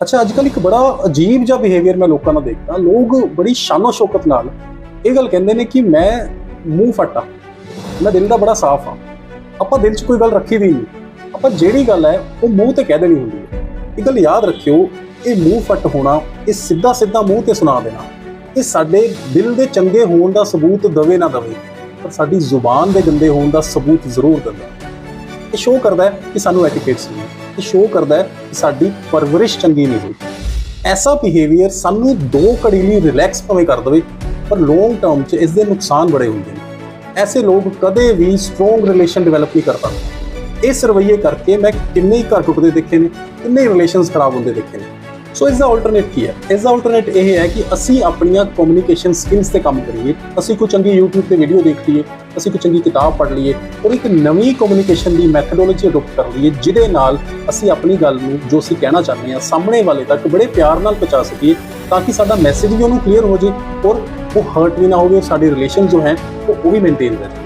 ਅੱਛਾ ਅੱਜ ਕੱਲ੍ਹ ਇੱਕ ਬੜਾ ਅਜੀਬ ਜਿਹਾ ਬਿਹੇਵੀਅਰ ਮੈਂ ਲੋਕਾਂ ਨਾਲ ਦੇਖਦਾ। ਲੋਕ ਬੜੀ ਸ਼ਾਨੋ ਸ਼ੌਕਤ ਨਾਲ ਇਹ ਗੱਲ ਕਹਿੰਦੇ ਨੇ ਕਿ ਮੈਂ ਮੂੰਹ ਫੱਟਾ ਮੈਂ ਦਿਲ ਦਾ ਬੜਾ ਸਾਫ਼ ਹਾਂ ਆਪਾਂ ਦਿਲ 'ਚ ਕੋਈ ਗੱਲ ਰੱਖੀ ਵੀ ਨਹੀਂ। ਆਪਾਂ ਜਿਹੜੀ ਗੱਲ ਹੈ, ਉਹ ਮੂੰਹ ਤੇ ਕਹਿ ਦੇਣੀ ਹੁੰਦੀ ਹੈ। ਇਹ ਗੱਲ ਯਾਦ ਰੱਖਿਓ, ਇਹ ਮੂੰਹ ਫੱਟ ਹੋਣਾ, ਇਹ ਸਿੱਧਾ ਸਿੱਧਾ ਮੂੰਹ ਤੇ ਸੁਣਾ ਦੇਣਾ। ਇਹ ਸਾਡੇ ਦਿਲ ਦੇ ਚੰਗੇ ਹੋਣ ਦਾ ਸਬੂਤ ਦਵੇ ਨਾ ਦਵੇ, ਪਰ ਸਾਡੀ ਜ਼ੁਬਾਨ ਦੇ ਗੰਦੇ ਹੋਣ ਦਾ ਸਬੂਤ ਜ਼ਰੂਰ ਦਿੰਦਾ। ਇਹ ਸ਼ੋਅ ਕਰਦਾ ਹੈ ਕਿ ਸਾਨੂੰ ਐਟੀਕੇਟਸ ਨਹੀਂ। ਇਹ ਸ਼ੋਅ ਕਰਦਾ ਹੈ ਕਿ ਸਾਡੀ ਪਰਵਰਿਸ਼ ਚੰਗੀ ਨਹੀਂ ਹੋਈ। ਐਸਾ ਬਿਹੇਵੀਅਰ ਸਾਨੂੰ ਦੋ ਘੜੀ ਲਈ ਰਿਲੈਕਸ ਭਾਵੇਂ ਕਰ ਦਵੇ, ਪਰ ਲੌਂਗ ਟਰਮ 'ਚ ਇਸ ਦੇ ਨੁਕਸਾਨ ਬੜੇ ਹੁੰਦੇ ਨੇ। ਐਸੇ ਲੋਕ ਕਦੇ ਵੀ ਸਟਰੋਂਗ ਰਿਲੇਸ਼ਨ ਡਿਵੈਲਪ ਨਹੀਂ ਕਰ ਪਾਉਂਦੇ। ਇਸ ਰਵੱਈਏ ਕਰਕੇ ਮੈਂ ਕਿੰਨੇ ਹੀ ਘਰ ਟੁੱਟਦੇ ਦੇਖੇ ਨੇ, ਕਿੰਨੇ ਹੀ ਰਿਲੇਸ਼ਨਸ ਖਰਾਬ ਹੁੰਦੇ ਦੇਖੇ ਨੇ। ਸੋ ਇਸ ਦਾ ਆਲਟਰਨੇਟ ਕੀ ਹੈ? ਇਸ ਦਾ ਆਲਟਰਨੇਟ ਇਹ ਹੈ ਕਿ ਅਸੀਂ ਆਪਣੀਆਂ ਕਮਿਊਨੀਕੇਸ਼ਨ ਸਕਿੱਲਸ ਤੇ ਕੰਮ ਕਰੀਏ, ਅਸੀਂ ਕੋਈ ਚੰਗੀ YouTube ਤੇ ਵੀਡੀਓ ਦੇਖ ਲਈਏ, ਅਸੀਂ ਕੋਈ ਚੰਗੀ ਕਿਤਾਬ ਪੜ੍ਹ ਲਈਏ ਔਰ ਇੱਕ ਨਵੀਂ ਕਮਿਊਨੀਕੇਸ਼ਨ ਦੀ ਮੈਥਡੋਲੋਜੀ ਅਡਾਪਟ ਕਰ ਲਈਏ, ਜਿਹਦੇ ਨਾਲ ਅਸੀਂ ਆਪਣੀ ਗੱਲ ਨੂੰ, ਜੋ ਅਸੀਂ ਕਹਿਣਾ ਚਾਹੁੰਦੇ ਹਾਂ, ਸਾਹਮਣੇ ਵਾਲੇ ਤੱਕ ਬੜੇ ਪਿਆਰ ਨਾਲ ਪਹੁੰਚਾ ਸਕੀਏ, ਤਾਂ ਕਿ ਸਾਡਾ ਮੈਸੇਜ ਵੀ ਉਹਨੂੰ ਕਲੀਅਰ ਹੋ ਜੇ ਔਰ ਉਹ ਹਰਟ ਵੀ ਨਾ ਹੋਵੇ ਔਰ ਸਾਡੇ ਰਿਲੇਸ਼ਨ ਜੋ ਹੈ, ਉਹ ਉਹ ਵੀ ਮੇਨਟੇਨ ਰਹੇ।